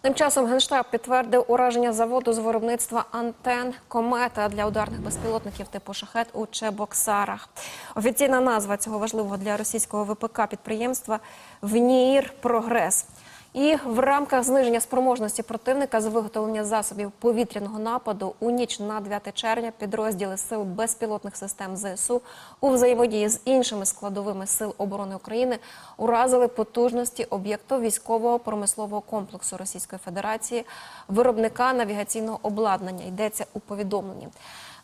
Тим часом генштаб підтвердив ураження заводу з виробництва антен комета для ударних безпілотників типу шахет у Чебоксарах. Офіційна назва цього важливого для російського ВПК підприємства ВНІР Прогрес. І в рамках зниження спроможності противника з виготовлення засобів повітряного нападу у ніч на 9 червня підрозділи сил безпілотних систем ЗСУ у взаємодії з іншими складовими сил оборони України уразили потужності об'єкту військового промислового комплексу Російської Федерації, виробника навігаційного обладнання. Йдеться у повідомленні.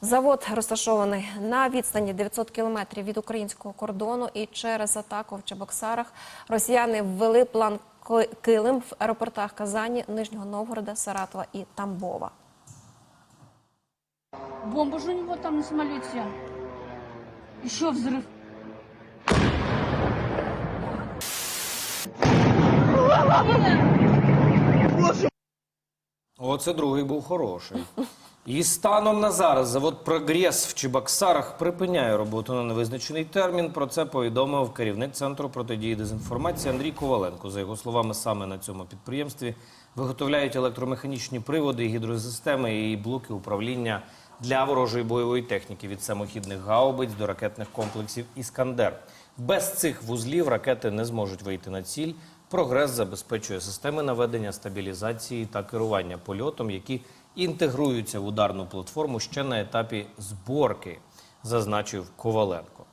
Завод розташований на відстані 900 кілометрів від українського кордону, і через атаку в Чебоксарах росіяни ввели план Килим в аеропортах Казані, Нижнього Новгорода, Саратова і Тамбова. Бомба же у него там на самолете. Еще взрыв. Оце другий був хороший. І станом на зараз завод Прогрес в Чебоксарах припиняє роботу на невизначений термін. Про це повідомив керівник центру протидії дезінформації Андрій Коваленко. За його словами, саме на цьому підприємстві виготовляють електромеханічні приводи, гідросистеми і блоки управління для ворожої бойової техніки від самохідних гаубиць до ракетних комплексів Іскандер. Без цих вузлів ракети не зможуть вийти на ціль. Прогрес забезпечує системи наведення стабілізації та керування польотом, які інтегруються в ударну платформу ще на етапі зборки, зазначив Коваленко.